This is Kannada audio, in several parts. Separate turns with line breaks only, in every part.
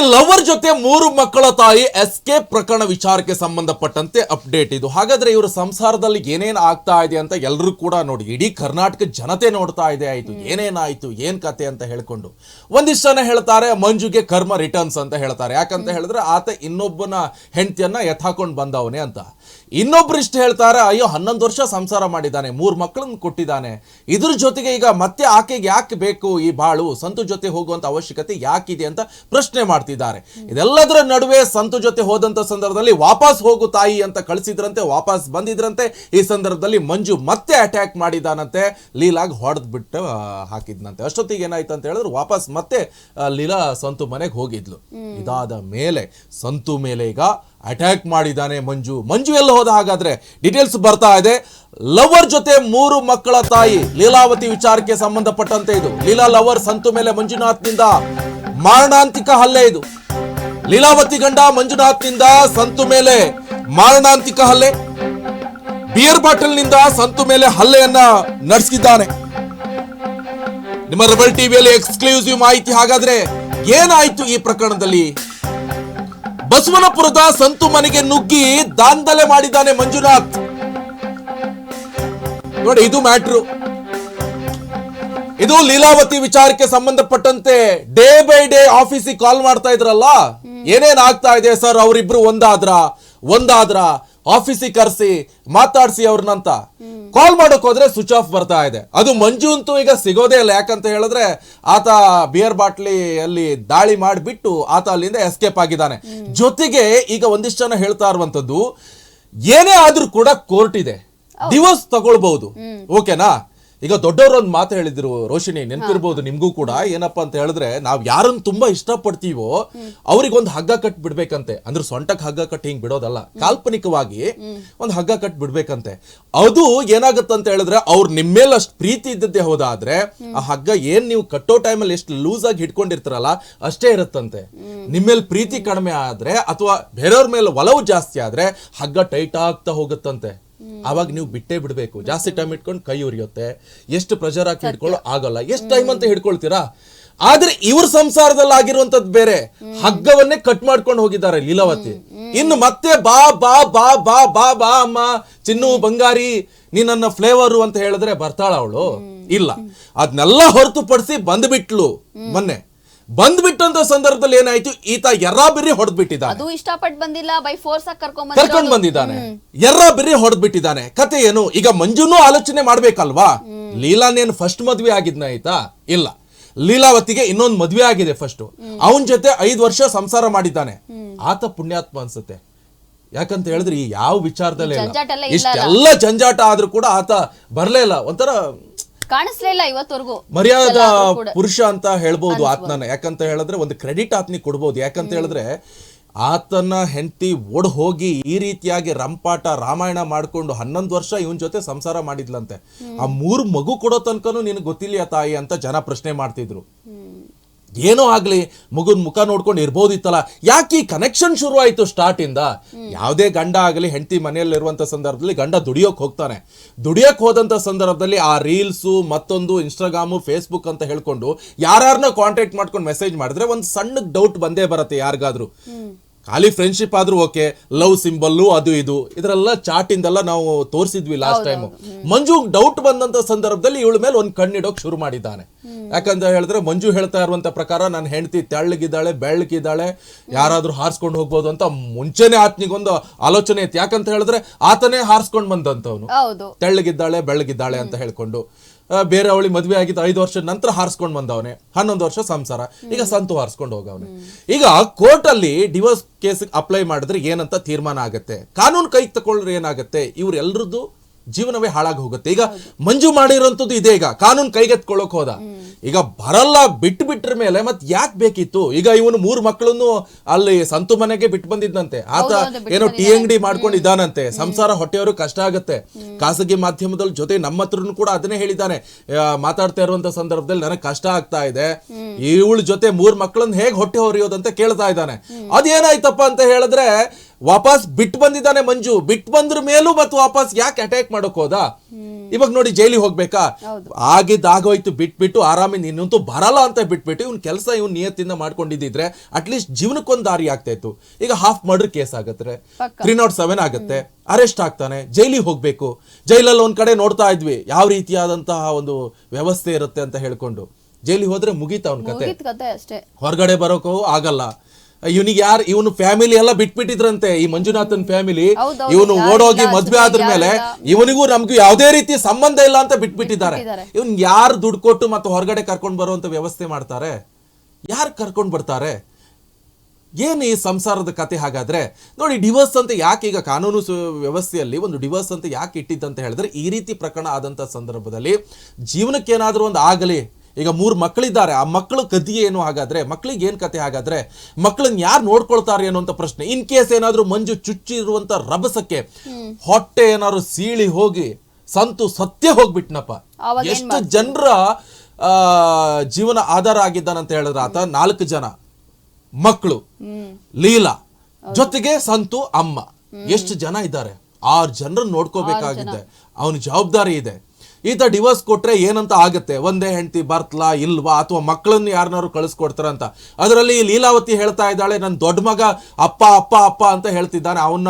ಲವರ್ ಜೊತೆ ಮೂರು ಮಕ್ಕಳ ತಾಯಿ ಎಸ್ಕೇಪ್ ಪ್ರಕರಣ ವಿಚಾರಕ್ಕೆ ಸಂಬಂಧಪಟ್ಟಂತೆ ಅಪ್ಡೇಟ್ ಇದು. ಹಾಗಾದ್ರೆ ಇವರ ಸಂಸಾರದಲ್ಲಿ ಏನೇನು ಆಗ್ತಾ ಇದೆ ಅಂತ ಎಲ್ಲರೂ ಕೂಡ ನೋಡಿ. ಇಡೀ ಕರ್ನಾಟಕ ಜನತೆ ನೋಡ್ತಾ ಇದೆ. ಆಯ್ತು ಏನೇನಾಯ್ತು ಏನ್ ಕತೆ ಅಂತ ಹೇಳ್ಕೊಂಡು. ಒಂದಿಷ್ಟು ಜನ ಹೇಳ್ತಾರೆ ಮಂಜುಗೆ ಕರ್ಮ ರಿಟರ್ನ್ಸ್ ಅಂತ ಹೇಳ್ತಾರೆ. ಯಾಕಂತ ಹೇಳಿದ್ರೆ ಆತ ಇನ್ನೊಬ್ಬನ ಹೆಂಡತಿಯನ್ನ ಎತ್ತಾಕೊಂಡು ಬಂದವನೇ ಅಂತ. ಇನ್ನೊಬ್ರು ಇಷ್ಟು ಹೇಳ್ತಾರೆ ಅಯ್ಯೋ ಹನ್ನೊಂದು ವರ್ಷ ಸಂಸಾರ ಮಾಡಿದ್ದಾನೆ ಮೂರ್ ಮಕ್ಕಳನ್ನು ಕೊಟ್ಟಿದ್ದಾನೆ. ಇದ್ರ ಜೊತೆಗೆ ಈಗ ಮತ್ತೆ ಆಕೆಗೆ ಯಾಕೆ ಬೇಕು ಈ ಬಾಳು? ಸಂತು ಜೊತೆ ಹೋಗುವಂತ ಅವಶ್ಯಕತೆ ಯಾಕಿದೆ ಅಂತ ಪ್ರಶ್ನೆ ಮಾಡ್ತಿದ್ದಾರೆ. ಇದೆಲ್ಲದರ ನಡುವೆ ಸಂತು ಜೊತೆ ಹೋದಂತ ಸಂದರ್ಭದಲ್ಲಿ ವಾಪಸ್ ಹೋಗು ತಾಯಿ ಅಂತ ಕಳಿಸಿದ್ರಂತೆ ವಾಪಸ್ ಬಂದಿದ್ರಂತೆ. ಈ ಸಂದರ್ಭದಲ್ಲಿ ಮಂಜು ಮತ್ತೆ ಅಟ್ಯಾಕ್ ಮಾಡಿದಾನಂತೆ ಲೀಲಾಗ್ ಹೊಡೆದ್ ಬಿಟ್ಟು ಹಾಕಿದ್ನಂತೆ. ಅಷ್ಟೊತ್ತಿಗೆ ಏನಾಯ್ತು ಅಂತ ಹೇಳಿದ್ರು ವಾಪಸ್ ಮತ್ತೆ ಲೀಲಾ ಸಂತು ಮನೆಗೆ ಹೋಗಿದ್ಲು. ಇದಾದ ಮೇಲೆ ಸಂತು ಮೇಲೆ ಈಗ ಅಟ್ಯಾಕ್ ಮಾಡಿದ್ದಾನೆ ಮಂಜು. ಮಂಜು ಎಲ್ಲ ಹೋದ ಹಾಗಾದ್ರೆ ಡೀಟೇಲ್ಸ್ ಬರ್ತಾ ಇದೆ. ಲವರ್ ಜೊತೆ ಮೂರು ಮಕ್ಕಳ ತಾಯಿ. ಲೀಲಾವತಿ ವಿಚಾರಕ್ಕೆ ಸಂಬಂಧಪಟ್ಟಂತೆ ಇದು. ಲೀಲಾ ಲವರ್ ಸಂತು ಮೇಲೆ ಮಂಜುನಾಥ್ನಿಂದ ಮಾರಣಾಂತಿಕ ಹಲ್ಲೆ ಇದು. ಲೀಲಾವತಿ ಗಂಡ ಮಂಜುನಾಥ್ನಿಂದ ಸಂತು ಮೇಲೆ ಮಾರಣಾಂತಿಕ ಹಲ್ಲೆ. ಬಿಯರ್ ಬಾಟಲ್ನಿಂದ ಸಂತು ಮೇಲೆ ಹಲ್ಲೆಯನ್ನ ನಡೆಸಿದ್ದಾನೆ. ನಿಮ್ಮ ರೆಬಲ್ ಟಿವಿಯಲ್ಲಿ ಎಕ್ಸ್ಕ್ಲೂಸಿವ್ ಮಾಹಿತಿ ಹಾಗಾದ್ರೆ ಏನಾಯ್ತು ಈ ಪ್ರಕರಣದಲ್ಲಿ? ಬಸವನಪುರದ ಸಂತು ಮನೆಗೆ ನುಗ್ಗಿ ದಾಂಧಲೆ ಮಾಡಿದ್ದಾನೆ ಮಂಜುನಾಥ್. ನೋಡಿ, ಇದು ಮ್ಯಾಟ್ರು. ಇದು ಲೀಲಾವತಿ ವಿಚಾರಕ್ಕೆ ಸಂಬಂಧಪಟ್ಟಂತೆ ಡೇ ಬೈ ಡೇ ಆಫೀಸಿಗೆ ಕಾಲ್ ಮಾಡ್ತಾ ಇದ್ರಲ್ಲ? ಏನೇನ್ ಆಗ್ತಾ ಇದೆ ಸರ್? ಅವರಿಬ್ರು ಒಂದಾದ್ರ? ಒಂದಾದ್ರ? ಆಫೀಸಿಗೆ ಕರೆಸಿ ಮಾತಾಡ್ಸಿ ಅವ್ರನ್ನಂತ. ಕಾಲ್ ಮಾಡೋಕ್ ಹೋದ್ರೆ ಸ್ವಿಚ್ ಆಫ್ ಬರ್ತಾ ಇದೆ. ಅದು ಮಂಜು ಅಂತೂ ಈಗ ಸಿಗೋದೇ ಇಲ್ಲ. ಯಾಕಂತ ಹೇಳಿದ್ರೆ ಆತ ಬಿಯರ್ ಬಾಟ್ಲಿ ಅಲ್ಲಿ ದಾಳಿ ಮಾಡಿಬಿಟ್ಟು ಆತ ಅಲ್ಲಿಂದ ಎಸ್ಕೇಪ್ ಆಗಿದ್ದಾನೆ. ಜೊತೆಗೆ ಈಗ ಒಂದಿಷ್ಟು ಜನ ಹೇಳ್ತಾ ಇರುವಂತದ್ದು ಏನೇ ಆದ್ರೂ ಕೂಡ ಕೋರ್ಟ್ ಇದೆ. ಡಿವೋರ್ಸ್ ತಗೊಳ್ಬಹುದು. ಓಕೆನಾ ಈಗ ದೊಡ್ಡವರು ಒಂದು ಮಾತು ಹೇಳಿದ್ರು ರೋಶಿನಿ ನೆನಪಿರ್ಬೋದು ನಿಮ್ಗೂ ಕೂಡ ಏನಪ್ಪಾ ಅಂತ ಹೇಳಿದ್ರೆ ನಾವ್ ಯಾರನ್ನ ತುಂಬಾ ಇಷ್ಟಪಡ್ತೀವೋ ಅವ್ರಿಗೊಂದು ಹಗ್ಗ ಕಟ್ ಬಿಡ್ಬೇಕಂತೆ. ಅಂದ್ರೆ ಸೊಂಟಕ್ ಹಗ್ಗ ಕಟ್ ಹಿಂಗ್ ಬಿಡೋದಲ್ಲ. ಕಾಲ್ಪನಿಕವಾಗಿ ಒಂದು ಹಗ್ಗ ಕಟ್ ಬಿಡ್ಬೇಕಂತೆ. ಅದು ಏನಾಗತ್ತಂತ ಹೇಳಿದ್ರೆ ಅವ್ರು ನಿಮ್ಮೇಲೆ ಅಷ್ಟು ಪ್ರೀತಿ ಇದ್ದದ್ದೇ ಹೋದಾದ್ರೆ ಆ ಹಗ್ಗ ಏನ್ ನೀವು ಕಟ್ಟೋ ಟೈಮಲ್ಲಿ ಎಷ್ಟು ಲೂಸ್ ಆಗಿ ಹಿಡ್ಕೊಂಡಿರ್ತಾರಲ್ಲ ಅಷ್ಟೇ ಇರುತ್ತಂತೆ. ನಿಮ್ಮೇಲೆ ಪ್ರೀತಿ ಕಡಿಮೆ ಆದ್ರೆ ಅಥವಾ ಬೇರೆಯವ್ರ ಮೇಲೆ ಒಲವು ಜಾಸ್ತಿ ಆದ್ರೆ ಹಗ್ಗ ಟೈಟ್ ಆಗ್ತಾ ಹೋಗುತ್ತಂತೆ. ಅವಾಗ ನೀವು ಬಿಟ್ಟೇ ಬಿಡಬೇಕು. ಜಾಸ್ತಿ ಟೈಮ್ ಇಟ್ಕೊಂಡು ಕೈ ಉರಿಯುತ್ತೆ. ಎಷ್ಟು ಪ್ರೆಷರ್ ಹಾಕಿ ಹಿಡ್ಕೊಳ್ಳೋ ಆಗಲ್ಲ. ಎಷ್ಟು ಟೈಮ್ ಅಂತ ಹಿಡ್ಕೊಳ್ತೀರಾ? ಆದ್ರೆ ಇವ್ರ ಸಂಸಾರದಲ್ಲಿ ಆಗಿರುವಂತದ್ದು ಬೇರೆ. ಹಗ್ಗವನ್ನೇ ಕಟ್ ಮಾಡ್ಕೊಂಡು ಹೋಗಿದ್ದಾರೆ ಲೀಲಾವತಿ. ಇನ್ನು ಮತ್ತೆ ಬಾ ಬಾ ಬಾ ಬಾ ಬಾ ಬಾ ಅಮ್ಮ ಚಿನ್ನು ಬಂಗಾರಿ ನೀ ನನ್ನ ಫ್ಲೇವರು ಅಂತ ಹೇಳಿದ್ರೆ ಬರ್ತಾಳ ಅವಳು? ಇಲ್ಲ. ಅದನ್ನೆಲ್ಲ ಹೊರತುಪಡಿಸಿ ಬಂದ್ಬಿಟ್ಲು ಮೊನ್ನೆ. ಬಂದ್ಬಿಟ್ಟಂತ ಸಂದರ್ಭದಲ್ಲಿ ಏನಾಯ್ತು? ಈತ ಎರ್ರಾಬಿರಿ ಹೊಡೆದ್ಬಿಟ್ಟಿದ್ದಾನೆ.
ಅದು ಇಷ್ಟಪಟ್ಟು ಬಂದಿಲ್ಲ ಬೈ ಫೋರ್ಸ್ ಆಗಿ ಕರ್ಕೊಂಡ್
ಕರ್ಕೊಂಡ್ ಬಂದಿದ್ದಾನೆ. ಎರ್ರಾ ಬಿರಿ ಹೊಡೆದ್ಬಿಟ್ಟಿದ್ದಾನೆ. ಕತೆ ಏನು? ಈಗ ಮಂಜುನು ಆಲೋಚನೆ ಮಾಡ್ಬೇಕಲ್ವಾ? ಲೀಲಾನೇನು ಫಸ್ಟ್ ಮದ್ವೆ ಆಗಿದ್ನ ಆಯ್ತಾ ಇಲ್ಲ. ಲೀಲಾವತಿಗೆ ಇನ್ನೊಂದು ಮದ್ವೆ ಆಗಿದೆ ಫಸ್ಟ್ ಅವನ್ ಜೊತೆ ಐದ್ ವರ್ಷ ಸಂಸಾರ ಮಾಡಿದ್ದಾನೆ. ಆತ ಪುಣ್ಯಾತ್ಮ ಅನ್ಸುತ್ತೆ. ಯಾಕಂತ ಹೇಳಿದ್ರೆ ಈ ಯಾವ ವಿಚಾರದಲ್ಲೇ ಇಲ್ಲ ಇಷ್ಟೆಲ್ಲ ಜಂಜಾಟ ಆದ್ರೂ ಕೂಡ ಆತ ಬರ್ಲೇ ಇಲ್ಲ. ಒಂಥರ
ಕಾಣಿಸ್ಲೇ ಇಲ್ಲ ಇವತ್ತವರೆಗೂ.
ಮರ್ಯಾದ ಪುರುಷ ಅಂತ ಹೇಳ್ಬೋದು ಆತನ ಯಾಕಂತ ಹೇಳಿದ್ರೆ ಒಂದು ಕ್ರೆಡಿಟ್ ಆತನಿಗೆ ಕೊಡ್ಬೋದು. ಯಾಕಂತ ಹೇಳಿದ್ರೆ ಆತನ ಹೆಂಡತಿ ಓಡ್ ಹೋಗಿ ಈ ರೀತಿಯಾಗಿ ರಂಪಾಟ ರಾಮಾಯಣ ಮಾಡ್ಕೊಂಡು ಹನ್ನೊಂದು ವರ್ಷ ಇವನ್ ಜೊತೆ ಸಂಸಾರ ಮಾಡಿದ್ಲಂತೆ. ಆ ಮೂರು ಮಗು ಕೊಡೋ ತನಕನೂ ನಿನಗೆ ಗೊತ್ತಿಲ್ಲ ತಾಯಿ ಅಂತ ಜನ ಪ್ರಶ್ನೆ ಮಾಡ್ತಿದ್ರು. ಏನೋ ಆಗಲಿ ಮಗುನ್ ಮುಖ ನೋಡ್ಕೊಂಡು ಇರ್ಬೋದಿತ್ತಲ್ಲ. ಯಾಕೆ ಈ ಕನೆಕ್ಷನ್ ಶುರುವಾಯಿತು ಸ್ಟಾರ್ಟಿಂದ ಸ್ಟಾರ್ಟ್ ಯಾವುದೇ ಗಂಡ ಆಗಲಿ ಹೆಂಡತಿ ಮನೆಯಲ್ಲಿರುವಂಥ ಸಂದರ್ಭದಲ್ಲಿ ಗಂಡ ದುಡಿಯೋಕೆ ಹೋಗ್ತಾನೆ. ದುಡಿಯೋಕೆ ಹೋದಂಥ ಸಂದರ್ಭದಲ್ಲಿ ಆ ರೀಲ್ಸು ಮತ್ತೊಂದು ಇನ್ಸ್ಟಾಗ್ರಾಮು ಫೇಸ್ಬುಕ್ ಅಂತ ಹೇಳ್ಕೊಂಡು ಯಾರನ್ನ ಕಾಂಟ್ಯಾಕ್ಟ್ ಮಾಡ್ಕೊಂಡು ಮೆಸೇಜ್ ಮಾಡಿದ್ರೆ ಒಂದು ಸಣ್ಣ ಡೌಟ್ ಬಂದೇ ಬರುತ್ತೆ ಯಾರಿಗಾದ್ರೂ. ಖಾಲಿ ಫ್ರೆಂಡ್ಶಿಪ್ ಆದ್ರೂ ಓಕೆ ಲವ್ ಸಿಂಬಲ್ಲು ಅದು ಇದು. ಇದರೆಲ್ಲ ಚಾಟಿಂದೆಲ್ಲ ನಾವು ತೋರಿಸಿದ್ವಿ ಲಾಸ್ಟ್ ಟೈಮ್ ಮಂಜು ಡೌಟ್ ಬಂದಂತ ಸಂದರ್ಭದಲ್ಲಿ ಇವಳ ಮೇಲೆ ಒಂದು ಕಣ್ಣಿಡೋಕೆ ಶುರು ಮಾಡಿದ್ದಾನೆ. ಯಾಕಂತ ಹೇಳಿದ್ರೆ ಮಂಜು ಹೇಳ್ತಾ ಇರುವಂತ ಪ್ರಕಾರ ನನ್ನ ಹೆಂಡತಿ ತೆಳ್ಳಗಿದ್ದಾಳೆ ಬೆಳ್ಳಗಿದ್ದಾಳೆ ಯಾರಾದ್ರೂ ಹಾರಿಸ್ಕೊಂಡು ಹೋಗ್ಬೋದು ಅಂತ ಮುಂಚೆನೆ ಆತನಿಗೊಂದು ಆಲೋಚನೆ ಇತ್ತು ಯಾಕಂತ ಹೇಳಿದ್ರೆ ಆತನೇ ಹಾರಿಸ್ಕೊಂಡು ಬಂದಂತವನು. ತೆಳ್ಳಗಿದ್ದಾಳೆ ಬೆಳ್ಳಗಿದ್ದಾಳೆ ಅಂತ ಹೇಳ್ಕೊಂಡು. ಬೇರೆ ಅವಳಿ ಮದ್ವೆ ಆಗಿದ್ದು ಐದು ವರ್ಷದ ನಂತರ ಹಾರಿಸ್ಕೊಂಡು ಬಂದವನೇ. ಹನ್ನೊಂದು ವರ್ಷ ಸಂಸಾರ. ಈಗ ಸಂತು ಹಾರಿಸ್ಕೊಂಡು ಹೋಗವನೆ. ಈಗ ಕೋರ್ಟ್ ಅಲ್ಲಿ ಡಿವೋರ್ಸ್ ಕೇಸ್ ಅಪ್ಲೈ ಮಾಡಿದ್ರೆ ಏನಂತ ತೀರ್ಮಾನ ಆಗುತ್ತೆ? ಕಾನೂನು ಕೈ ತಗೊಳ್ರೆ ಏನಾಗುತ್ತೆ? ಇವ್ರೆಲ್ರದ್ದು ಜೀವನವೇ ಹಾಳಾಗಿ ಹೋಗುತ್ತೆ. ಈಗ ಮಂಜು ಮಾಡಿರೋಂಥದ್ದು ಇದೆ ಈಗ. ಕಾನೂನು ಕೈಗೆತ್ಕೊಳ್ಳೋಕ್ ಹೋದ. ಈಗ ಬರಲ್ಲ ಬಿಟ್ಟು ಬಿಟ್ರ ಮೇಲೆ ಮತ್ ಯಾಕೆ ಬೇಕಿತ್ತು? ಈಗ ಇವನು ಮೂರು ಮಕ್ಕಳನ್ನು ಅಲ್ಲಿ ಸಂತು ಮನೆಗೆ ಬಿಟ್ಟು ಬಂದಿದ್ದಂತೆ ಆತ ಏನೋ ಟಿ ಅಂಗಡಿ ಮಾಡ್ಕೊಂಡು ಇದ್ದಾನಂತೆ ಸಂಸಾರ ಹೊಟ್ಟೆಯವರು ಕಷ್ಟ ಆಗುತ್ತೆ. ಖಾಸಗಿ ಮಾಧ್ಯಮದಲ್ಲಿ ಜೊತೆ ನಮ್ಮ ಹತ್ರನು ಕೂಡ ಅದನ್ನೇ ಹೇಳಿದ್ದಾನೆ. ಆ, ಮಾತಾಡ್ತಾ ಇರುವಂತ ಸಂದರ್ಭದಲ್ಲಿ ನನಗೆ ಕಷ್ಟ ಆಗ್ತಾ ಇದೆ. ಇವಳ ಜೊತೆ ಮೂರ್ ಮಕ್ಕಳನ್ನು ಹೇಗ್ ಹೊಟ್ಟೆ ಹೊರಿಯೋದಂತ ಕೇಳ್ತಾ ಇದ್ದಾನೆ. ಅದೇನಾಯ್ತಪ್ಪ ಅಂತ ಹೇಳಿದ್ರೆ ವಾಪಸ್ ಬಿಟ್ ಬಂದಿದ್ದಾನೆ ಮಂಜು. ಬಿಟ್ ಬಂದ್ರ ಮೇಲೂ ಮತ್ತೆ ವಾಪಸ್ ಯಾಕೆ ಅಟ್ಯಾಕ್ ಮಾಡೋಕ್ ಹೋದ? ಇವಾಗ ನೋಡಿ ಜೈಲಿ ಹೋಗ್ಬೇಕಾ? ಆಗಿದ್ದ ಆಗೋಯ್ತು ಬಿಟ್ಬಿಟ್ಟು ಆರಾಮಿ ನೀನಂತೂ ಬರಲ್ಲ ಅಂತ ಬಿಟ್ಬಿಟ್ಟು ಇವ್ನ ಕೆಲಸ ಇವ್ನ ನಿಯತ್ತಿಂದ ಮಾಡ್ಕೊಂಡಿದ್ದಿದ್ರೆ ಅಟ್ಲೀಸ್ಟ್ ಜೀವನಕ್ಕೊಂದು ದಾರಿ ಆಗ್ತಾ ಇತ್ತು ಈಗ ಹಾಫ್ ಮರ್ಡರ್ ಕೇಸ್ ಆಗತ್ತೆ. ತ್ರೀ ನಾಟ್ ಸೆವೆನ್ ಆಗುತ್ತೆ. ಅರೆಸ್ಟ್ ಆಗ್ತಾನೆ. ಜೈಲಿ ಹೋಗ್ಬೇಕು. ಜೈಲಲ್ಲಿ ಒಂದ್ ಕಡೆ ನೋಡ್ತಾ ಇದ್ವಿ. ಯಾವ ರೀತಿಯಾದಂತಹ ಒಂದು ವ್ಯವಸ್ಥೆ ಇರುತ್ತೆ ಅಂತ ಹೇಳ್ಕೊಂಡು. ಜೈಲಿ ಹೋದ್ರೆ ಮುಗೀತ ಅವ್ನ ಕತೆ?
ಮುಗೀತ್ ಕತೆ ಅಷ್ಟೇ.
ಹೊರಗಡೆ ಬರೋಕೂ ಆಗಲ್ಲ. ಇವನಿಗೆ ಯಾರು ಇವನು ಫ್ಯಾಮಿಲಿ ಎಲ್ಲ ಬಿಟ್ಬಿಟ್ಟಿದ್ರಂತೆ. ಈ ಮಂಜುನಾಥನ್ ಫ್ಯಾಮಿಲಿ ಇವನು ಓಡೋಗಿ ಮದ್ವೆ ಆದ್ರ ಮೇಲೆ ಇವನಿಗೂ ನಮ್ಗೂ ಯಾವುದೇ ರೀತಿ ಸಂಬಂಧ ಇಲ್ಲ ಅಂತ ಬಿಟ್ಬಿಟ್ಟಿದ್ದಾರೆ.
ಬಿಟ್ಬಿಟ್ಟಿದ್ದಾರೆ.
ಇವನ್ ಯಾರು ದುಡ್ಡು ಕೊಟ್ಟು ಮತ್ತೆ ಹೊರಗಡೆ ಕರ್ಕೊಂಡ್ ಬರುವಂತ ವ್ಯವಸ್ಥೆ ಮಾಡ್ತಾರೆ? ಯಾರು ಕರ್ಕೊಂಡ್ ಬರ್ತಾರೆ? ಏನು ಈ ಸಂಸಾರದ ಕತೆ ಹಾಗಾದ್ರೆ? ನೋಡಿ ಡಿವೋರ್ಸ್ ಅಂತ ಯಾಕೆ ಈಗ ಕಾನೂನು ವ್ಯವಸ್ಥೆಯಲ್ಲಿ ಒಂದು ಡಿವೋರ್ಸ್ ಅಂತ ಯಾಕೆ ಇಟ್ಟಿದ್ದಂತ ಹೇಳಿದ್ರೆ ಈ ರೀತಿ ಪ್ರಕರಣ ಆದಂತ ಸಂದರ್ಭದಲ್ಲಿ ಜೀವನಕ್ಕೆ ಏನಾದರೂ ಒಂದು ಆಗಲಿ. ಈಗ ಮೂರು ಮಕ್ಕಳಿದ್ದಾರೆ. ಆ ಮಕ್ಕಳು ಕಥೆ ಏನು ಹಾಗಾದ್ರೆ ಮಕ್ಕಳಿಗೆ ಏನು ಕತೆ ಹಾಗಾದರೆ ಮಕ್ಕಳನ್ನ ಯಾರು ನೋಡ್ಕೊಳ್ತಾರೆ ಅನ್ನುವಂಥ ಪ್ರಶ್ನೆ. ಇನ್ ಕೇಸ್ ಏನಾದರೂ ಮಂಜು ಚುಚ್ಚಿ ಇರುವಂಥ ರಭಸಕ್ಕೆ ಹೊಟ್ಟೆ ಏನಾದ್ರು ಸೀಳಿ ಹೋಗಿ ಸಂತು ಸತ್ಯ ಹೋಗ್ಬಿಟ್ನಪ್ಪ.
ಏನ್
ಎಷ್ಟು ಜನರ ಜೀವನ ಆಧಾರ ಆಗಿದ್ದಾನಂತ ಹೇಳಿದ್ರೆ ಆತ ನಾಲ್ಕು ಜನ. ಮಕ್ಕಳು ಲೀಲಾ ಜೊತೆಗೆ ಸಂತು ಅಮ್ಮ. ಎಷ್ಟು ಜನ ಇದ್ದಾರೆ? ಆರು ಜನರನ್ನ ನೋಡ್ಕೋಬೇಕಾಗಿದೆ. ಅವನ ಜವಾಬ್ದಾರಿ ಇದೆ. ಈತ ಡಿವೋರ್ಸ್ ಕೊಟ್ಟರೆ ಏನಂತ ಆಗುತ್ತೆ? ಒಂದೇ ಹೆಂಡತಿ ಬರ್ತಲಾ ಇಲ್ವಾ? ಅಥವಾ ಮಕ್ಕಳನ್ನು ಯಾರನ್ನಾರು ಕಳಿಸ್ಕೊಡ್ತಾರಂತ? ಅದರಲ್ಲಿ ಲೀಲಾವತಿ ಹೇಳ್ತಾ ಇದ್ದಾಳೆ ನನ್ನ ದೊಡ್ಡ ಮಗ ಅಪ್ಪ ಅಪ್ಪ ಅಪ್ಪ ಅಂತ ಹೇಳ್ತಿದ್ದಾನೆ. ಅವನ್ನ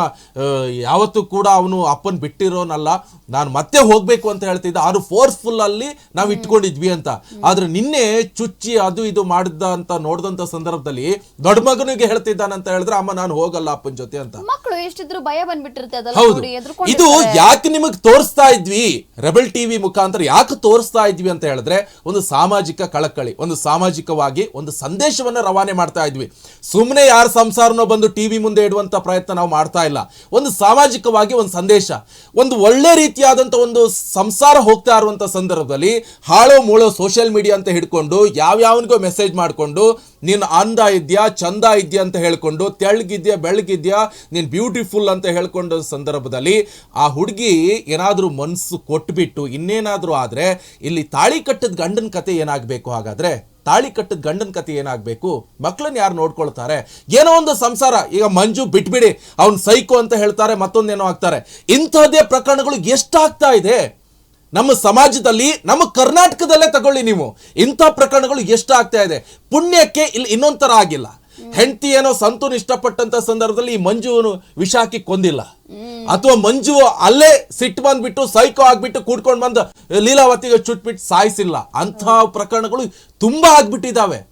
ಯಾವತ್ತೂ ಕೂಡ ಅವನು ಅಪ್ಪನ ಬಿಟ್ಟಿರೋನಲ್ಲ. ನಾನು ಮತ್ತೆ ಹೋಗ್ಬೇಕು ಅಂತ ಹೇಳ್ತಿದ್ದ. ಅದು ಫೋರ್ಸ್ಫುಲ್ ಅಲ್ಲಿ ನಾವು ಇಟ್ಕೊಂಡಿದ್ವಿ ಅಂತ. ಆದ್ರೆ ನಿನ್ನೆ ಚುಚ್ಚಿ ಅದು ಇದು ಮಾಡಿದ ಅಂತ ನೋಡಿದಂತ ಸಂದರ್ಭದಲ್ಲಿ ದೊಡ್ಡ ಮಗನಿಗೆ ಹೇಳ್ತಿದ್ದಾನಂತ ಹೇಳಿದ್ರೆ, ಅಮ್ಮ, ನಾನು ಹೋಗಲ್ಲ ಅಪ್ಪನ ಜೊತೆ ಅಂತ.
ಎಷ್ಟಿದ್ರು ಭಯ ಬಂದ್ಬಿಟ್ಟಿರುತ್ತೆ ಅದೆಲ್ಲ
ಹೌದು.
ನೋಡಿ ಎದ್ರುಕೊಂಡು
ಇದು ಯಾಕೆ ನಿಮಗೆ ತೋರಿಸ್ತಾ ಇದ್ವಿ? ರೆಬಲ್ ಟಿವಿ ಮುಖಾಂತರ ಯಾಕೆ ತೋರಿಸ್ತಾ ಇದ್ವಿ ಅಂತ ಹೇಳಿದ್ರೆ ಒಂದು ಸಾಮಾಜಿಕ ಕಳಕಳಿ ಒಂದು ಸಾಮಾಜಿಕವಾಗಿ ಒಂದು ಸಂದೇಶವನ್ನ ರವಾನೆ ಮಾಡ್ತಾ ಇದ್ವಿ. ಸುಮ್ಮನೆ ಯಾರ ಸಂಸಾರನೋ ಬಂದು ಟಿವಿ ಮುಂದೆ ಇಡುವಂತ ಪ್ರಯತ್ನ ನಾವು ಮಾಡ್ತಾ ಇಲ್ಲ. ಒಂದು ಸಾಮಾಜಿಕವಾಗಿ ಒಂದು ಸಂದೇಶ ಒಂದು ಒಳ್ಳೆ ರೀತಿಯಾದಂತ ಒಂದು ಸಂಸಾರ ಹೋಗ್ತಾ ಇರುವಂತ ಸಂದರ್ಭದಲ್ಲಿ ಹಾಳೋ ಮೂಳೋ ಸೋಷಿಯಲ್ ಮೀಡಿಯಾ ಅಂತ ಹಿಡ್ಕೊಂಡು ಯಾವ್ಯಾವನಿಗೋ ಮೆಸೇಜ್ ಮಾಡ್ಕೊಂಡು ನೀನು ಅಂದ ಇದೆಯಾ, ಚಂದ ಇದೆಯಾ ಅಂತ ಹೇಳ್ಕೊಂಡು, ತೆಳ್ಳಗಿದ್ಯಾ ಬೆಳಗಿದ್ಯಾ ನೀನು ಬ್ಯೂಟಿಫುಲ್ ಅಂತ ಹೇಳ್ಕೊಂಡ ಸಂದರ್ಭದಲ್ಲಿ ಆ ಹುಡುಗಿ ಏನಾದರೂ ಮನಸ್ಸು ಕೊಟ್ಬಿಟ್ಟು ಇನ್ನೇನಾದರೂ ಆದರೆ ಇಲ್ಲಿ ತಾಳಿ ಕಟ್ಟದ ಗಂಡನ ಕತೆ ಏನಾಗಬೇಕು ಹಾಗಾದರೆ? ತಾಳಿ ಕಟ್ಟದ ಗಂಡನ ಕತೆ ಏನಾಗಬೇಕು? ಮಕ್ಕಳನ್ನ ಯಾರು ನೋಡ್ಕೊಳ್ತಾರೆ? ಏನೋ ಒಂದು ಸಂಸಾರ. ಈಗ ಮಂಜು ಬಿಟ್ಬಿಡಿ, ಅವ್ನು ಸೈಕೋ ಅಂತ ಹೇಳ್ತಾರೆ, ಮತ್ತೊಂದೇನೋ ಆಗ್ತಾರೆ. ಇಂಥದ್ದೇ ಪ್ರಕರಣಗಳು ಎಷ್ಟಾಗ್ತಾ ಇದೆ? ನಮ್ಮ ಸಮಾಜದಲ್ಲಿ, ನಮ್ಮ ಕರ್ನಾಟಕದಲ್ಲೇ ತಗೊಳ್ಳಿ ನೀವು. ಇಂಥ ಪ್ರಕರಣಗಳು ಎಷ್ಟು ಆಗ್ತಾ ಇದೆ. ಪುಣ್ಯಕ್ಕೆ ಇಲ್ಲಿ ಇನ್ನೊಂದ್ ಆಗಿಲ್ಲ. ಹೆಂಡತಿ ಏನೋ ಸಂತೂನ್ ಇಷ್ಟಪಟ್ಟಂತ ಸಂದರ್ಭದಲ್ಲಿ ಈ ಮಂಜುವನು ವಿಷ ಹಾಕಿ ಕೊಂದಿಲ್ಲ. ಅಥವಾ ಮಂಜು ಅಲ್ಲೇ ಸಿಟ್ಟು ಬಂದ್ಬಿಟ್ಟು, ಸೈಕೋ ಆಗ್ಬಿಟ್ಟು ಕೂಡ್ಕೊಂಡು ಬಂದು ಲೀಲಾವತಿಗೆ ಚುಟ್ಬಿಟ್ಟು ಸಾಯಿಸಿಲ್ಲ. ಅಂತ ಪ್ರಕರಣಗಳು ತುಂಬಾ ಆಗ್ಬಿಟ್ಟಿದ್ದಾವೆ.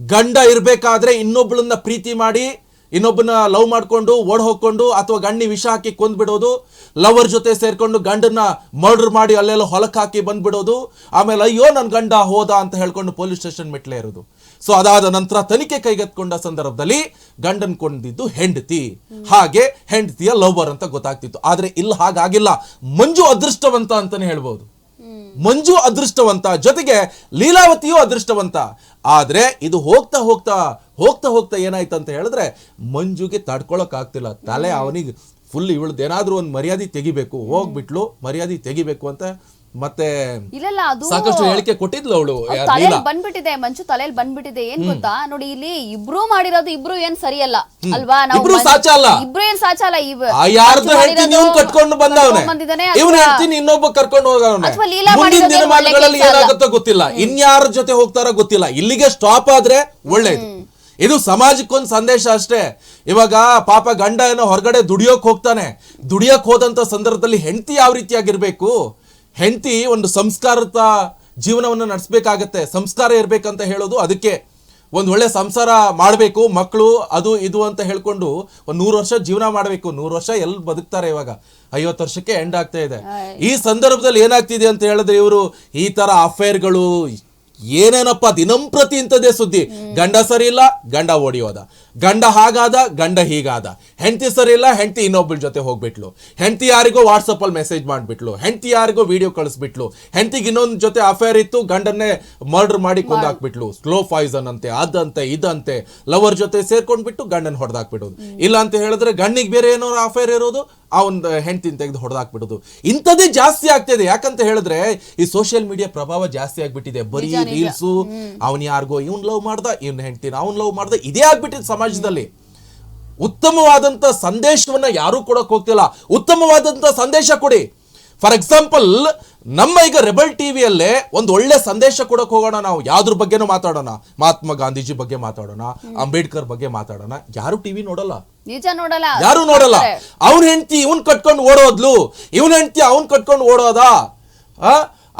ಗಂಡ ಇರ್ಬೇಕಾದ್ರೆ ಇನ್ನೊಬ್ಬಳನ್ನ ಪ್ರೀತಿ ಮಾಡಿ ಇನ್ನೊಬ್ಬನ ಲವ್ ಮಾಡ್ಕೊಂಡು ಓಡ್ ಹೋಗ್ಕೊಂಡು ಅಥವಾ ಗಣ್ಣಿ ವಿಷ ಹಾಕಿ ಕೊಂದ್ಬಿಡೋದು ಲವರ್ ಜೊತೆ ಸೇರ್ಕೊಂಡು ಗಂಡನ್ನ ಮರ್ಡರ್ ಮಾಡಿ ಅಲ್ಲೆಲ್ಲ ಹೊಲಕ್ಕೆ ಹಾಕಿ ಬಂದ್ಬಿಡೋದು ಆಮೇಲೆ ಅಯ್ಯೋ ನನ್ನ ಗಂಡ ಹೋದ ಅಂತ ಹೇಳ್ಕೊಂಡು ಪೊಲೀಸ್ ಸ್ಟೇಷನ್ ಮೆಟ್ಲೇ ಇರೋದು ಸೊ ಅದಾದ ನಂತರ ತನಿಖೆ ಕೈಗೆತ್ಕೊಂಡ ಸಂದರ್ಭದಲ್ಲಿ ಗಂಡನ್ ಕೊಂದಿದ್ದು ಹೆಂಡತಿ. ಹಾಗೆ ಹೆಂಡತಿಯ ಲವರ್ ಅಂತ ಗೊತ್ತಾಗ್ತಿತ್ತು. ಆದ್ರೆ ಇಲ್ಲಿ ಹಾಗಾಗಿಲ್ಲ. ಮಂಜು ಅದೃಷ್ಟವಂತ ಅಂತಾನೆ ಹೇಳ್ಬೋದು. ಮಂಜು ಅದೃಷ್ಟವಂತ. ಜೊತೆಗೆ ಲೀಲಾವತಿಯು ಅದೃಷ್ಟವಂತ. ಆದ್ರೆ ಇದು ಹೋಗ್ತಾ ಹೋಗ್ತಾ ಹೋಗ್ತಾ ಹೋಗ್ತಾ ಏನಾಯ್ತು ಅಂತ ಹೇಳಿದ್ರೆ ಮಂಜುಗೆ ತಡ್ಕೊಳಕ್ಕಾಗ್ತಿಲ್ಲ ತಲೆ ಅವನಿಗೆ ಫುಲ್ ಇವಳ್ದು ಏನಾದರೂ ಒಂದು ಮರ್ಯಾದೆ ತೆಗಿಬೇಕು ಹೋಗ್ಬಿಟ್ಲು ಮರ್ಯಾದೆ ತೆಗಿಬೇಕು ಅಂತ ಮತ್ತೆ
ಇಲ್ಲಲ್ಲ ಅದು
ಸಾಕಷ್ಟು ಹೇಳಿಕೆ ಕೊಟ್ಟಿದ್ಲು ಅವಳು
ತಲೆಯಲ್ಲಿ ಬಂದ್ಬಿಟ್ಟಿದೆ ಮಂಚು ತಲೆಯಲ್ಲಿ ಬಂದ್ಬಿಟ್ಟಿದೆ ಏನ್ ಗೊತ್ತಾ? ನೋಡಿ ಇಲ್ಲಿ ಇಬ್ರು ಮಾಡಿರೋದು ಇಬ್ರು ಏನ್ ಸರಿಯಲ್ಲ ಅಲ್ವಾ? ನಾವು
ಇಬ್ರು ಸಾಚ ಅಲ್ಲ.
ಇಬ್ರು ಏನ್ ಸಾಚ ಅಲ್ಲ ಇವ್
ಯಾರ್ದು ಹೇಳ್ತೀನಿ ಇವ್ನು ಕಟ್ಕೊಂಡು ಬಂದವನೆ? ಇವನು ಹೇಳ್ತೀನಿ ಇನ್ನೊಬ್ಬ ಕರ್ಕೊಂಡು ಹೋಗವನೆ? ಮುಂದಿನ ದಿನಮಾನಗಳಲ್ಲಿ ಏನಾಗುತ್ತೋ ಗೊತ್ತಿಲ್ಲ. ಇನ್ಯಾರ ಜೊತೆ ಹೋಗ್ತಾರೋ ಗೊತ್ತಿಲ್ಲ. ಇಲ್ಲಿಗೆ ಸ್ಟಾಪ್ ಆದ್ರೆ ಒಳ್ಳೇದು. ಇದು ಸಮಾಜಕ್ಕೊಂದು ಸಂದೇಶ ಅಷ್ಟೇ. ಇವಾಗ ಪಾಪ ಗಂಡ ಏನೋ ಹೊರಗಡೆ ದುಡಿಯೋಕ್ ಹೋಗ್ತಾನೆ. ದುಡಿಯೋಕ್ ಹೋದಂತ ಸಂದರ್ಭದಲ್ಲಿ ಹೆಂಡತಿ ಯಾವ ರೀತಿಯಾಗಿರ್ಬೇಕು? ಹೆಂಡತಿ ಒಂದು ಸಂಸ್ಕಾರದ ಜೀವನವನ್ನು ನಡೆಸಬೇಕಾಗತ್ತೆ ಸಂಸ್ಕಾರ ಇರಬೇಕಂತ ಹೇಳೋದು ಅದಕ್ಕೆ ಒಂದು ಒಳ್ಳೆ ಸಂಸಾರ ಮಾಡಬೇಕು ಮಕ್ಕಳು ಅದು ಇದು ಅಂತ ಹೇಳ್ಕೊಂಡು ಒಂದು ನೂರು ವರ್ಷ ಜೀವನ ಮಾಡಬೇಕು. ನೂರು ವರ್ಷ ಎಲ್ಲಿ ಬದುಕ್ತಾರೆ ಇವಾಗ? ಐವತ್ತು ವರ್ಷಕ್ಕೆ ಎಂಡ್ ಆಗ್ತಾ ಇದೆ. ಈ ಸಂದರ್ಭದಲ್ಲಿ ಏನಾಗ್ತಿದೆ ಅಂತ ಹೇಳಿದ್ರೆ ಇವರು ಈ ತರ ಅಫೇರ್ಗಳು ಏನೇನಪ್ಪ ದಿನಂಪ್ರತಿ ಇಂಥದ್ದೇ ಸುದ್ದಿ. ಗಂಡ ಸರಿ ಇಲ್ಲ ಗಂಡ ಓಡಿ ಹೋದ. ಗಂಡ ಹಾಗಾದ ಗಂಡ ಹೀಗಾದ. ಹೆಂಡತಿ ಸರಿ ಇಲ್ಲ ಹೆಂಡತಿ ಇನ್ನೊಬ್ಬಳ ಜೊತೆ ಹೋಗ್ಬಿಟ್ಲು. ಹೆಂಡತಿ ಯಾರಿಗೋ ವಾಟ್ಸಪ್ ಅಲ್ಲಿ ಮೆಸೇಜ್ ಮಾಡಿಬಿಟ್ಲು. ಹೆಂಡತಿ ಯಾರಿಗೋ ವಿಡಿಯೋ ಕಳಿಸ್ಬಿಟ್ಲು. ಹೆಂಡತಿಗೆ ಇನ್ನೊಂದು ಜೊತೆ ಅಫೇರ್ ಇತ್ತು ಗಂಡನ್ನೇ ಮರ್ಡರ್ ಮಾಡಿ ಕೊಂದಾಕ್ಬಿಟ್ಲು ಸ್ಲೋ ಪಾಯ್ಸನ್ ಅಂತೆ ಅದಂತೆ ಇದಂತೆ. ಲವರ್ ಜೊತೆ ಸೇರ್ಕೊಂಡ್ಬಿಟ್ಟು ಗಂಡನ ಹೊಡೆದಾಕ್ಬಿಡೋದು. ಇಲ್ಲ ಅಂತ ಹೇಳಿದ್ರೆ ಗಂಡಿಗೆ ಬೇರೆ ಏನೋ ಅಫೇರ್ ಇರೋದು ಅವನ್ ಹೆಂಡತಿನ ತೆಗೆದು ಹೊಡೆದಾಕ್ಬಿಡೋದು. ಇಂಥದ್ದೇ ಜಾಸ್ತಿ ಆಗ್ತಿದೆ. ಯಾಕಂತ ಹೇಳಿದ್ರೆ ಈ ಸೋಷಿಯಲ್ ಮೀಡಿಯಾ ಪ್ರಭಾವ ಜಾಸ್ತಿ ಆಗ್ಬಿಟ್ಟಿದೆ. ಬರೀ ರೀಲ್ಸು ಅವನ್ ಯಾರಿಗೋ ಇವ್ನ್ ಲವ್ ಮಾಡ್ದ ಇವ್ನ ಹೆಂಡತಿನ ಅವ್ನ್ ಲವ್ ಮಾಡ್ದ ಇದೇ ಆಗ್ಬಿಟ್ಟಿದೆ ಸಮಾಜದಲ್ಲಿ ಉತ್ತಮವಾದಂತ ಸಂದೇಶವನ್ನ ಯಾರು ಕೊಡೋಕೆ ಹೋಗ್ತಿಲ್ಲ. ಉತ್ತಮವಾದಂತ ಸಂದೇಶ ಕೊಡಿ. ಫಾರ್ ಎಕ್ಸಾಂಪಲ್ ನಮ್ಮ ಈಗ ರೆಬಲ್ ಟಿವಿಯಲ್ಲೇ ಒಂದು ಒಳ್ಳೆ ಸಂದೇಶ ಕೊಡೋಕೆ ಹೋಗೋಣ ನಾವು. ಯಾವ್ದ್ರ ಬಗ್ಗೆನೂ ಮಾತಾಡೋಣ. ಮಹಾತ್ಮ ಗಾಂಧೀಜಿ ಬಗ್ಗೆ ಮಾತಾಡೋಣ. ಅಂಬೇಡ್ಕರ್ ಬಗ್ಗೆ ಮಾತಾಡೋಣ. ಯಾರು ಟಿವಿ ನೋಡಲ್ಲ.
ನಿಜ ನೋಡಲ್ಲ.
ಯಾರು ನೋಡಲ್ಲ. ಅವ್ನ ಹೆಂಡತಿ ಇವನ್ ಕಟ್ಕೊಂಡು ಓಡೋದ್ಲು. ಇವನ್ ಹೆಂಡತಿ ಅವನ್ ಕಟ್ಕೊಂಡು ಓಡೋದಾ?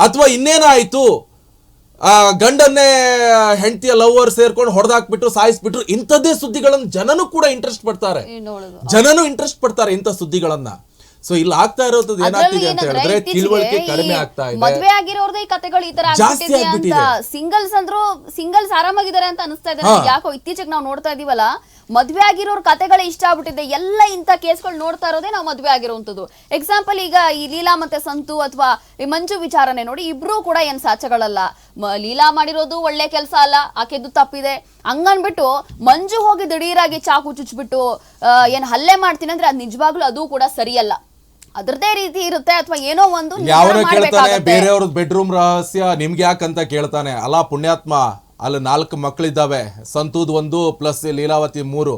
ಅಥವಾ ಇನ್ನೇನಾಯ್ತು? ಆ ಗಂಡನ್ನೇ ಹೆಂಡತಿಯ ಲವರ್ ಸೇರ್ಕೊಂಡು ಹೊಡೆದಾಕ್ಬಿಟ್ಟು ಸಾಯಿಸ್ಬಿಟ್ರು ಇಂಥದ್ದೇ ಸುದ್ದಿಗಳನ್ನು ಜನನು ಕೂಡ ಇಂಟ್ರೆಸ್ಟ್ ಪಡ್ತಾರೆ. ಜನನು ಇಂಟ್ರೆಸ್ಟ್ ಪಡ್ತಾರೆ ಇಂಥ ಸುದ್ದಿಗಳನ್ನ. ಸೊ ಇಲ್ಲಿ ಆಗ್ತಾ ಇರೋದು ಏನಾಗ್ತಿದೆ ಅಂತ
ಏನಂದ್ರೆ
ಹೇಳಿದ್ರೆ ತಿಳುವಳಿಕೆ ಕಡಿಮೆ ಆಗ್ತಾ ಇದೆ.
ಮದುವೆ ಆಗಿರೋರ್ದೇ ಈ ಕತೆಗಳು ಈ ತರ ಆಗ್ಬಿಟ್ಟಿದೆ ಅಂತ ಸಿಂಗಲ್ಸ್ ಅಂದ್ರು ಸಿಂಗಲ್ಸ್ ಆರಾಮಾಗಿದ್ದಾರೆ ಅಂತ ಅನಿಸ್ತಾ ಇದೆ ಯಾಕೋ ಇತ್ತೀಚೆಗೆ ನಾವು ನೋಡ್ತಾ ಇದೀವಲ್ಲ ಮದ್ವೆ ಆಗಿರೋರ್ ಕತೆಗಳೇ ಇಷ್ಟ ಆಗ್ಬಿಟ್ಟಿದೆ. ಎಲ್ಲ ಇಂಥ ಕೇಸ್ಗಳು ನೋಡ್ತಾ ಇರೋದೇ ನಾವು ಮದ್ವೆ ಆಗಿರುವಂತದ್ದು ಎಕ್ಸಾಂಪಲ್ ಈಗ ಈ ಲೀಲಾ ಮತ್ತೆ ಸಂತು ಅಥವಾ ಈ ಮಂಜು ವಿಚಾರನೆ ನೋಡಿ ಇಬ್ರು ಕೂಡ ಏನ್ ಸಾಚಗಳಲ್ಲ. ಲೀಲಾ ಮಾಡಿರೋದು ಒಳ್ಳೆ ಕೆಲಸ ಅಲ್ಲ ಆಕೆದ್ದು ತಪ್ಪಿದೆ. ಹಂಗನ್ಬಿಟ್ಟು ಮಂಜು ಹೋಗಿ ದಿಢೀರಾಗಿ ಚಾಕು ಚುಚ್ಬಿಟ್ಟು ಏನ್ ಹಲ್ಲೆ ಮಾಡ್ತೀನಿ ಅಂದ್ರೆ ಅದು ನಿಜವಾಗ್ಲೂ ಅದು ಕೂಡ ಸರಿಯಲ್ಲ. ಅದ್ರದೇ ರೀತಿ ಇರುತ್ತೆ ಅಥವಾ ಏನೋ ಒಂದು ಯಾವ್ದು
ಯಾವನೋ ಕೇಳ್ತಾನೆ ಬೇರೆಯವ್ರ ಬೆಡ್ರೂಮ್ ರಹಸ್ಯ ನಿಮ್ಗೆ ಯಾಕಂತ ಕೇಳ್ತಾನೆ. ಅಲ್ಲ ಪುಣ್ಯಾತ್ಮ ಅಲ್ಲಿ ನಾಲ್ಕು ಮಕ್ಕಳಿದ್ದಾವೆ ಸಂತೂದ್ ಒಂದು ಪ್ಲಸ್ ಲೀಲಾವತಿ ಮೂರು.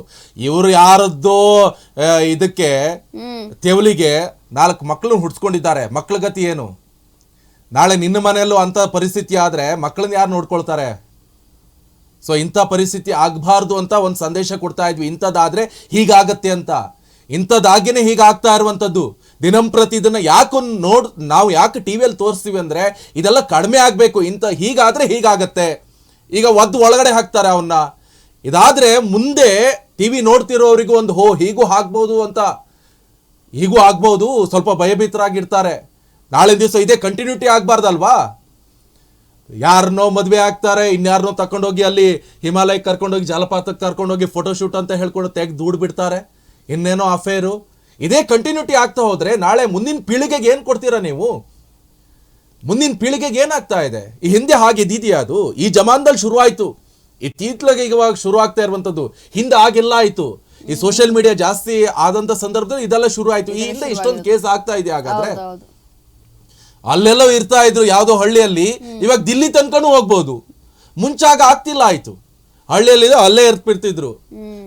ಇವರು ಯಾರದ್ದು ಇದಕ್ಕೆ ತೆವಲಿಗೆ ನಾಲ್ಕು ಮಕ್ಕಳು ಹುಡ್ಸ್ಕೊಂಡಿದ್ದಾರೆ. ಮಕ್ಕಳ ಗತಿ ಏನು? ನಾಳೆ ನಿನ್ನ ಮನೆಯಲ್ಲೂ ಅಂತ ಪರಿಸ್ಥಿತಿ ಆದ್ರೆ ಮಕ್ಕಳನ್ನ ಯಾರು ನೋಡ್ಕೊಳ್ತಾರೆ? ಸೊ ಇಂಥ ಪರಿಸ್ಥಿತಿ ಆಗಬಾರ್ದು ಅಂತ ಒಂದು ಸಂದೇಶ ಕೊಡ್ತಾ ಇದ್ವಿ. ಇಂಥದ್ದಾದ್ರೆ ಹೀಗಾಗತ್ತೆ ಅಂತ. ಇಂಥದ್ದಾಗೇನೆ ಹೀಗಾಗ್ತಾ ಇರುವಂಥದ್ದು. ದಿನಂಪ್ರತಿ ಇದನ್ನ ಯಾಕೆ ನೋಡ್ ನಾವು ಯಾಕೆ ಟಿ ವಿಯಲ್ಲಿ ತೋರಿಸ್ತೀವಿ ಅಂದ್ರೆ ಇದೆಲ್ಲ ಕಡಿಮೆ ಆಗಬೇಕು ಇಂಥ ಹೀಗಾದ್ರೆ ಹೀಗಾಗತ್ತೆ. ಈಗ ಒದ್ದು ಒಳಗಡೆ ಹಾಕ್ತಾರೆ ಅವನ್ನ ಇದಾದ್ರೆ ಮುಂದೆ ಟಿ ವಿ ನೋಡ್ತಿರೋರಿಗೂ ಒಂದು ಹೋ, ಹೀಗೂ ಆಗ್ಬೋದು ಅಂತ. ಹೀಗೂ ಆಗ್ಬೋದು ಸ್ವಲ್ಪ ಭಯಭೀತರಾಗಿರ್ತಾರೆ. ನಾಳೆ ದಿವಸ ಇದೇ ಕಂಟಿನ್ಯೂಟಿ ಆಗಬಾರ್ದಲ್ವಾ? ಯಾರನ್ನೋ ಮದುವೆ ಆಗ್ತಾರೆ ಇನ್ಯಾರನ್ನೋ ತಕೊಂಡೋಗಿ ಅಲ್ಲಿ ಹಿಮಾಲಯಕ್ಕೆ ಕರ್ಕೊಂಡೋಗಿ ಜಲಪಾತಕ್ಕೆ ಕರ್ಕೊಂಡೋಗಿ ಫೋಟೋಶೂಟ್ ಅಂತ ಹೇಳ್ಕೊಂಡು ತೆಗೆದು ಇನ್ನೇನೋ ಅಫೇರು ಇದೇ ಕಂಟಿನ್ಯೂಟಿ ಆಗ್ತಾ ಹೋದರೆ ನಾಳೆ ಮುಂದಿನ ಪೀಳಿಗೆಗೆ ಏನು ಕೊಡ್ತೀರಾ ನೀವು? ಮುಂದಿನ ಪೀಳಿಗೆಗೆ ಏನಾಗ್ತಾ ಇದೆ? ಈ ಹಿಂದೆ ಹಾಗೆ ಇದ್ದಿದೆಯಾ ಅದು? ಈ ಜಮಾನದಲ್ಲಿ ಶುರುವಾಯ್ತು. ಇತ್ತೀಚೆಗೆ ಇವಾಗ ಶುರು ಆಗ್ತಾ ಇರುವಂಥದ್ದು ಹಿಂದೆ ಆಗೆಲ್ಲ ಆಯಿತು. ಈ ಸೋಷಿಯಲ್ ಮೀಡಿಯಾ ಜಾಸ್ತಿ ಆದಂಥ ಸಂದರ್ಭದಲ್ಲಿ ಇದೆಲ್ಲ ಶುರು ಆಯಿತು ಈ ಹಿಂದೆ ಇಷ್ಟೊಂದು ಕೇಸ್ ಆಗ್ತಾ ಇದೆ ಹಾಗಾದ್ರೆ? ಅಲ್ಲೆಲ್ಲೋ ಇರ್ತಾ ಇದ್ರು ಯಾವುದೋ ಹಳ್ಳಿಯಲ್ಲಿ. ಇವಾಗ ದಿಲ್ಲಿ ತನಕನೂ ಹೋಗ್ಬೋದು. ಮುಂಚಾಗ ಆಗ್ತಿಲ್ಲ ಆಯ್ತು. ಹಳ್ಳಿಯಲ್ಲಿ ಅಲ್ಲೇ ಇರ್ತಿದ್ರು.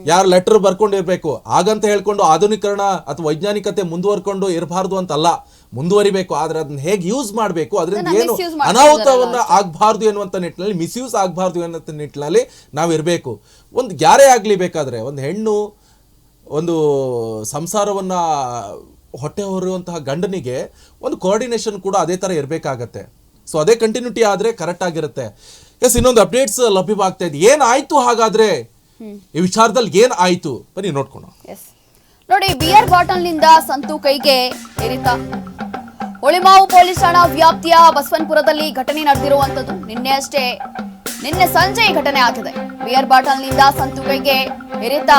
ಯಾರು ಲೆಟರ್ ಬರ್ಕೊಂಡಿರ್ಬೇಕು. ಹಾಗಂತ ಹೇಳ್ಕೊಂಡು ಆಧುನೀಕರಣ ಅಥವಾ ವೈಜ್ಞಾನಿಕತೆ ಮುಂದುವರ್ಕೊಂಡು ಇರಬಾರ್ದು ಅಂತಲ್ಲ. ಮುಂದುವರಿಬೇಕು. ಆದ್ರೆ ಅದನ್ನ ಹೇಗೆ ಯೂಸ್ ಮಾಡಬೇಕು? ಅದರಿಂದ ಏನು ಅನಾಹುತವನ್ನ ಆಗ್ಬಾರ್ದು ಎನ್ನುವಂತ ನಿಟ್ಟಿನಲ್ಲಿ ಮಿಸ್ಯೂಸ್ ಆಗ್ಬಾರ್ದು ಎನ್ನುವಂತ ನಿಟ್ಟಿನಲ್ಲಿ ನಾವು ಇರಬೇಕು. ಒಂದು ಯಾರೇ ಆಗಲಿ ಬೇಕಾದ್ರೆ ಒಂದು ಹೆಣ್ಣು ಒಂದು ಸಂಸಾರವನ್ನ ಹೊಟ್ಟೆ ಹೊರುವಂತಹ ಗಂಡನಿಗೆ ಒಂದು ಕೋಆರ್ಡಿನೇಷನ್ ಕೂಡ ಅದೇ ತರ ಇರಬೇಕಾಗತ್ತೆ. ಸೊ ಅದೇ ಕಂಟಿನ್ಯೂಟಿ ಆದ್ರೆ ಕರೆಕ್ಟ್ ಆಗಿರುತ್ತೆ. ಎಸ್ ಇನ್ನೊಂದು ಅಪ್ಡೇಟ್ಸ್ ಲಭ್ಯವಾಗ್ತಾ ಇದೆ. ಏನಾಯ್ತು ಹಾಗಾದ್ರೆ? ಈ ವಿಚಾರದಲ್ಲಿ ಏನ್ ಆಯ್ತು? ಬನ್ನಿ ನೋಡ್ಕೊಂಡು
ನೋಡಿ ಬಿಯರ್ ಬಾಟಲ್ನಿಂದ ಸಂತು ಕೈಗೆ ಏರಿತ. ಹೊಳಿಮಾವು ಪೊಲೀಸ್ ಠಾಣಾ ವ್ಯಾಪ್ತಿಯ ಬಸವನ್ಪುರದಲ್ಲಿ ಘಟನೆ ನಡೆದಿರುವಂತದ್ದು ನಿನ್ನೆ ಅಷ್ಟೇ. ನಿನ್ನೆ ಸಂಜೆ ಈ ಘಟನೆ ಆಗಿದೆ. ಬಿಯರ್ ಬಾಟಲ್ನಿಂದ ಸಂತು ಕೈಗೆ ಏರಿತ.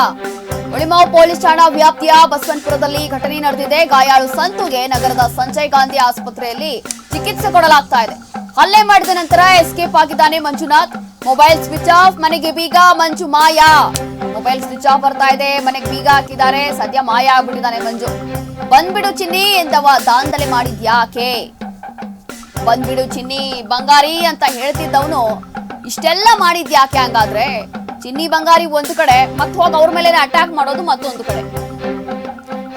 ಹೊಳಿಮಾವು ಪೊಲೀಸ್ ಠಾಣಾ ವ್ಯಾಪ್ತಿಯ ಬಸವನ್ಪುರದಲ್ಲಿ ಘಟನೆ ನಡೆದಿದೆ. ಗಾಯಾಳು ಸಂತುಗೆ ನಗರದ ಸಂಜಯ್ ಗಾಂಧಿ ಆಸ್ಪತ್ರೆಯಲ್ಲಿ ಚಿಕಿತ್ಸೆ ಕೊಡಲಾಗ್ತಾ ಇದೆ. ಹಲ್ಲೆ ಮಾಡಿದ ನಂತರ ಎಸ್ಕೇಪ್ ಆಗಿದ್ದಾನೆ ಮಂಜುನಾಥ್. ಮೊಬೈಲ್ ಸ್ವಿಚ್ ಆಫ್, ಮನೆಗೆ ಬೀಗ, ಮಂಜು ಮಾಯಾ. ಮೊಬೈಲ್ ಸ್ವಿಚ್ ಆಫ್ ಬರ್ತಾ ಇದೆ, ಮನೆಗೆ ಬೀಗ ಹಾಕಿದ್ದಾರೆ. ಸದ್ಯ ಮಾಯಾ ಆಗ್ಬಿಟ್ಟಿದ್ದಾನೆ ಮಂಜು. ಬಂದ್ಬಿಡು ಚಿನ್ನಿ ಎಂದವ ದಾಂಧಲೆ ಮಾಡಿದ್ಯಾಕೆ ಬಂದ್ಬಿಡು ಚಿನ್ನಿ, ಬಂಗಾರಿ ಅಂತ ಹೇಳ್ತಿದ್ದವನು. ಇಷ್ಟೆಲ್ಲ ಮಾಡಿದ್ಯಾಕೆ ಹಂಗಾದ್ರೆ? ಚಿನ್ನಿ, ಬಂಗಾರಿ ಒಂದು ಕಡೆ ಮತ್ತೆ ಹೋಗಿ ಅವ್ರ ಮೇಲೆ ಅಟ್ಯಾಕ್ ಮಾಡೋದು ಮತ್ತೊಂದು ಕಡೆ.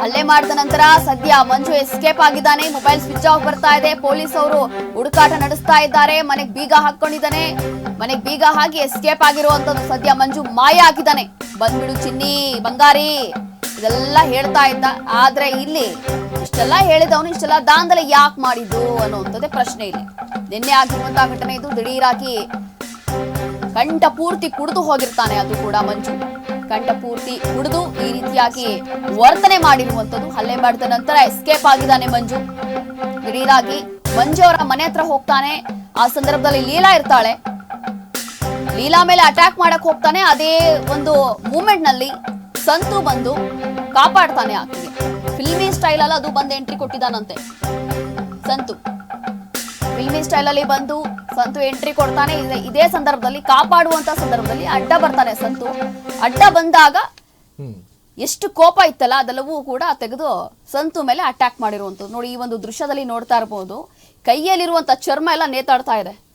ಹಲ್ಲೆ ಮಾಡಿದ ನಂತರ ಸದ್ಯ ಮಂಜು ಎಸ್ಕೇಪ್ ಆಗಿದ್ದಾನೆ. ಮೊಬೈಲ್ ಸ್ವಿಚ್ ಆಫ್ ಬರ್ತಾ ಇದೆ. ಪೊಲೀಸ್ ಅವರು ಹುಡುಕಾಟ ನಡೆಸ್ತಾ ಇದ್ದಾರೆ. ಮನೆಗೆ ಬೀಗ ಹಾಕೊಂಡಿದ್ದಾನೆ. ಮನೆಗೆ ಬೀಗ ಹಾಕಿ ಎಸ್ಕೇಪ್ ಆಗಿರುವಂತದ್ದು ಸದ್ಯ ಮಂಜು ಮಾಯ ಹಾಕಿದ್ದಾನೆ ಬಂದ್ಬಿಡು ಚಿನ್ನಿ, ಬಂಗಾರಿ, ಇದೆಲ್ಲ ಹೇಳ್ತಾ ಇದ್ದ. ಆದ್ರೆ ಇಲ್ಲಿ ಇಷ್ಟೆಲ್ಲ ಹೇಳಿದವನು, ಇಷ್ಟೆಲ್ಲ ದಾಂಧಲೆ ಯಾಕೆ ಮಾಡಿದ್ದು ಅನ್ನುವಂಥದ್ದೇ ಪ್ರಶ್ನೆ ಇಲ್ಲಿ. ನಿನ್ನೆ ಆಗಿರುವಂತಹ ಘಟನೆ ಇದು. ದಿಢೀರಾಗಿ ಕಂಠ ಪೂರ್ತಿ ಕುಡಿದು ಹೋಗಿರ್ತಾನೆ ಅದು ಕೂಡ ಮಂಜು. ಕಂಠ ಪೂರ್ತಿ ಕುಡಿದು ಈ ರೀತಿಯಾಗಿ ವರ್ತನೆ ಮಾಡಿರುವಂತದ್ದು ಹಲ್ಲೆ ಮಾಡಿದ ನಂತರ ಎಸ್ಕೇಪ್ ಆಗಿದ್ದಾನೆ ಮಂಜು. ದಿಢೀರಾಗಿ ಮಂಜು ಅವರ ಮನೆ ಹತ್ರ ಹೋಗ್ತಾನೆ. ಆ ಸಂದರ್ಭದಲ್ಲಿ ಲೀಲಾ ಇರ್ತಾಳೆ. ಲೀಲಾ ಮೇಲೆ ಅಟ್ಯಾಕ್ ಮಾಡಕ್ ಹೋಗ್ತಾನೆ. ಅದೇ ಒಂದು ಮೂಮೆಂಟ್ನಲ್ಲಿ ಸಂತು ಬಂದು ಕಾಪಾಡ್ತಾನೆ ಆಕೆಗೆ. ಫಿಲ್ಮಿ ಸ್ಟೈಲ್ ಅಲ್ಲಿ, ಅದು ಬಂದು ಎಂಟ್ರಿ ಕೊಟ್ಟಿದ್ದಾನಂತೆ. ಸಂತು. ಸ್ಟೈಲ್ ಅಲ್ಲಿ ಬಂದು ಸಂತು ಎಂಟ್ರಿ ಕೊಡ್ತಾನೆ. ಇದೇ- ಇದೇ ಸಂದರ್ಭದಲ್ಲಿ ಕಾಪಾಡುವಂತ ಸಂದರ್ಭದಲ್ಲಿ ಅಡ್ಡ ಬರ್ತಾನೆ ಸಂತು. ಅಡ್ಡ ಬಂದಾಗ ಎಷ್ಟು ಕೋಪ ಇತ್ತಲ್ಲ ಅದೆಲ್ಲವೂ ಕೂಡ ತೆಗೆದು ಸಂತು ಮೇಲೆ ಅಟ್ಯಾಕ್ ಮಾಡಿರುವಂಥದ್ದು. ನೋಡಿ ಈ ಒಂದು ದೃಶ್ಯದಲ್ಲಿ ನೋಡ್ತಾ ಇರಬಹುದು ಕೈಯಲ್ಲಿರುವಂತ ಚರ್ಮ ಎಲ್ಲ ನೇತಾಡ್ತಾ ಇದೆ.